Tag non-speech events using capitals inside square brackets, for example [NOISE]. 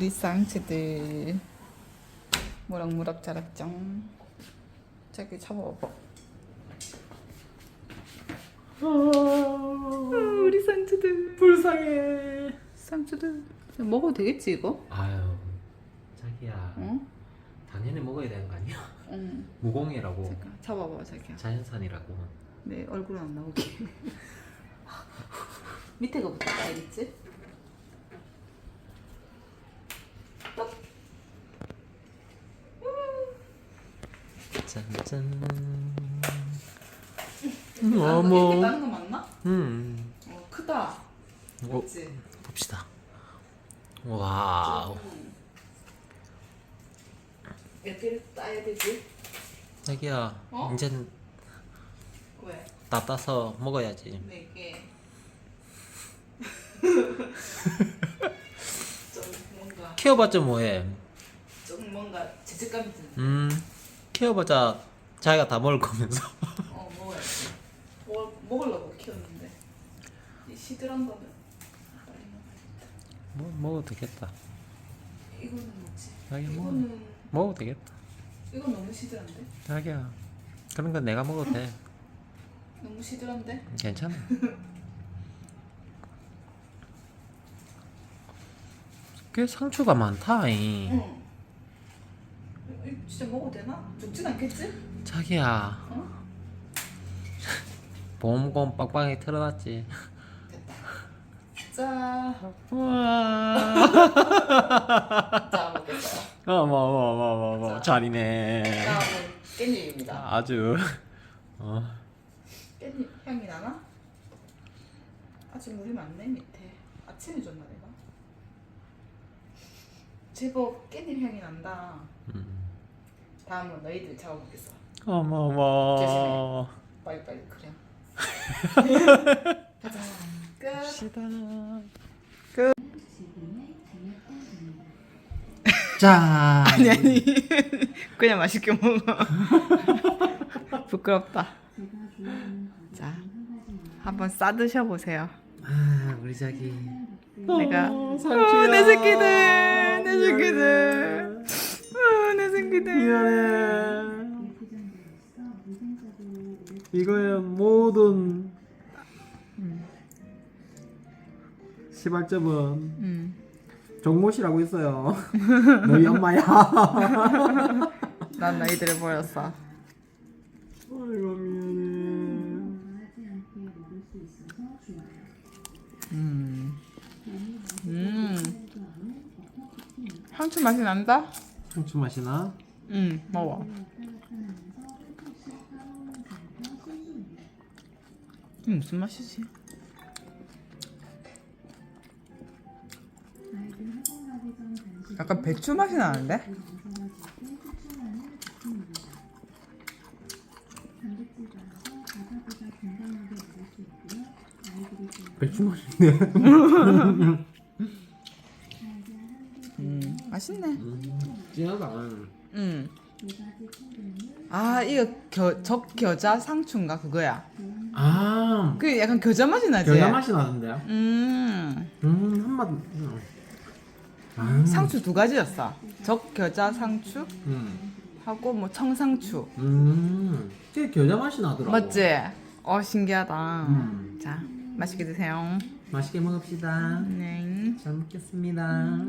우리 쌍치들 무럭무럭 자랐죠. 저기 잡아봐. 우리 쌍치들. 불쌍해. 쌍치들 먹어도 되겠지 이거? 아유, 자기야. 응? 당연히 먹어야 되는 거 아니야? 응. 무공이라고. 잠깐 잡아봐 자기야. 자연산이라고. 내 얼굴 안 나오게. 밑에 거부터 따야겠지? 짠짠. 이렇게 어머. 따는 거 맞나? 음. 어 크다. 어, 그치? 봅시다. 와우. 몇 개를 따야 되지? 자기야, 어? 이젠 왜? 다 따서 먹어야지. 네 개. [LAUGHS] 좀 뭔가 키워봤자 뭐해? 좀 뭔가 죄책감이 드는. 음, 키워봤자 자기가 다 먹을 거면서. 어 먹어야지. 먹을 먹으려고 키웠는데 이 시들한 거는 빨리 먹어야겠다. 뭐 먹어도 되겠다. 이거는 뭐지? 자기 먹어. 이거는 먹어도 되겠다. 이건 너무 시들한데? 자기야, 그런 건 내가 먹어도 돼. [LAUGHS] 너무 시들한데? 괜찮아. [LAUGHS] 꽤 상추가 많다. 이. 응. 진짜 먹어도 되나? 죽진 않겠지? 자기야, 어? [LAUGHS] 보험금 빡빡이 틀어놨지. 자, 우와. [LAUGHS] 자 먹겠어요. 어머 어머 어머 어머 어머 잘이네. 다음은 깻잎입니다. 아주 어 깻잎 향이 나나? 아직 물이 많네 밑에. 아침에 줬나 내가? 제법 깻잎 향이 난다. 음. 다음은 너희들 잡아보겠어. 어머 어머. 빨리 빨리 그래. 가자. 끝. 시다. 끝. 자. 아니 아니. [LAUGHS] 그냥 맛있게 먹어. [LAUGHS] 부끄럽다. 자, 한번 싸 드셔 보세요. 아 우리 자기. 내가 어, 어, 내 새끼들, 내 새끼들, 새끼들. 미안해. 이거의 모든 시발점은 음. 정모씨라고 있어요. 너희 엄마야. [LAUGHS] 난 너희들을 버렸어. 아이고 미안해. 음. 음. 상추 맛이 난다? 상추 맛이 나? 음, 먹어. 음, 무슨 맛이지? 약간 배추 맛이 나는데? 배추 맛이네. 음, 맛있네. 진하다. 음. 아, 이거 겨, 적 겨자 상추인가 그거야. 아, 그 약간 겨자 맛이 나지? 겨자 맛이 나는데요? 음. 음, 한 맛. 음. 아, 상추 두 가지였어. 적 겨자 상추 음, 하고 뭐 청상추. 음, 되게 겨자 맛이 나더라고. 맞지? 어 신기하다. 음. 자, 맛있게 드세요. 맛있게 먹읍시다. 네. 잘 먹겠습니다.